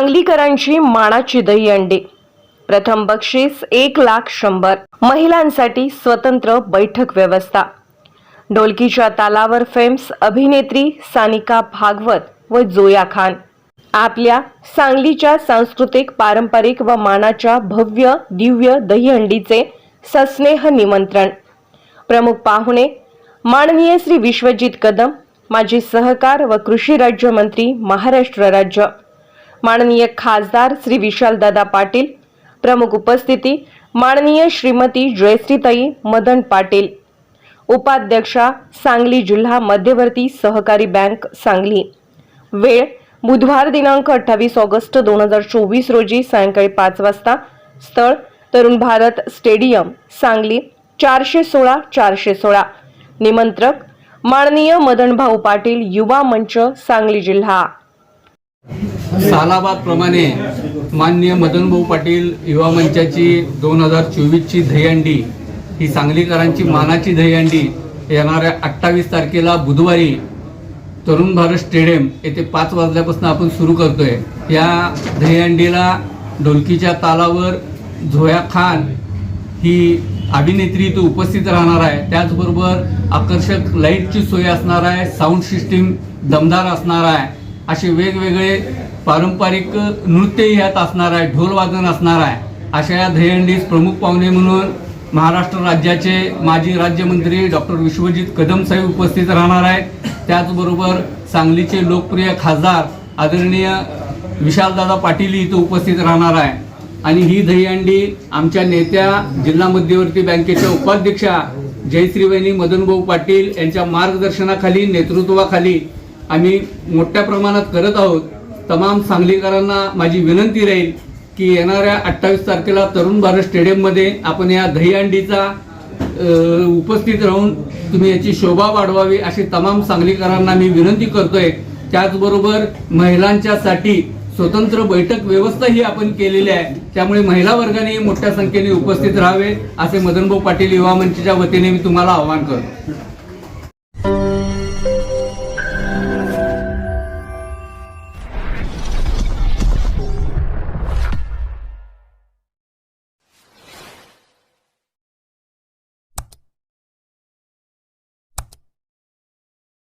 सांगलीकरांची मानाची दहीहंडी प्रथम बक्षीस एक लाख शंभर. महिलांसाठी स्वतंत्र बैठक व्यवस्था. ढोलकीच्या तालावर फेम्स अभिनेत्री सानिका भागवत व जोया खान. आपल्या सांगलीच्या सांस्कृतिक पारंपरिक व मानाच्या भव्य दिव्य दहीहंडीचे सस्नेह निमंत्रण. प्रमुख पाहुणे माननीय श्री विश्वजित कदम माजी सहकार व कृषी राज्यमंत्री महाराष्ट्र राज्य. माननीय खासदार श्री विशालदादा पाटील प्रमुख उपस्थिती माननीय श्रीमती जयश्रीताई मदन पाटील उपाध्यक्षा सांगली जिल्हा मध्यवर्ती सहकारी बँक सांगली. वेळ बुधवार दिनांक अठ्ठावीस ऑगस्ट दोन हजार चोवीस रोजी सायंकाळी पाच वाजता स्थळ तरुण भारत स्टेडियम सांगली चारशे सोळा चारशे सोळा. निमंत्रक माननीय मदनभाऊ पाटील युवा मंच सांगली जिल्हा. सालाबादप्रमाणे माननीय मदनभाऊ पाटील युवा मंचाची दोन हजार चोवीसची दहीहंडी ही सांगलीकरांची मानाची दहीहंडी येणाऱ्या अठ्ठावीस तारखेला बुधवारी तरुण भारत स्टेडियम येथे पाच वाजल्यापासून आपण सुरू करतोय. या दहीहंडीला ढोलकीच्या तालावर झोया खान ही अभिनेत्री इथं उपस्थित राहणार आहे. त्याचबरोबर आकर्षक लाईटची सोय असणार आहे साऊंड सिस्टीम दमदार असणार आहे. असे वेगवेगळे पारंपरिक नृत्यही ह्यात असणार आहे ढोल वादन असणार आहे. अशा या दहीहंडीस प्रमुख पाहुणे म्हणून महाराष्ट्र राज्याचे माजी राज्यमंत्री डॉक्टर विश्वजित कदम साहेब उपस्थित राहणार आहेत. त्याचबरोबर सांगलीचे लोकप्रिय खासदार आदरणीय विशालदादा पाटील इथं उपस्थित राहणार आहे. आणि ही दहीहंडी आमच्या नेत्या जिल्हा मध्यवर्ती बँकेच्या उपाध्यक्षा जयश्रीवहिनी मदनभाऊ पाटील यांच्या मार्गदर्शनाखाली नेतृत्वाखाली आम्ही मोठ्या प्रमाणात करत आहोत. तमाम सांगलीकरांना माझी विनंती राहील की येणाऱ्या अठ्ठावीस तारखेला तरुण भारत स्टेडियममध्ये आपण या दहीहंडीचा उपस्थित राहून तुम्ही याची शोभा वाढवावी अशी तमाम सांगलीकरांना मी विनंती करतोय. त्याचबरोबर महिलांच्यासाठी स्वतंत्र बैठक व्यवस्था ही आपण केलेली आहे. त्यामुळे महिला वर्गाने मोठ्या संख्येने उपस्थित राहावे असे मदनभाऊ पाटील युवा मंचच्या वतीने मी तुम्हाला आवाहन करतो.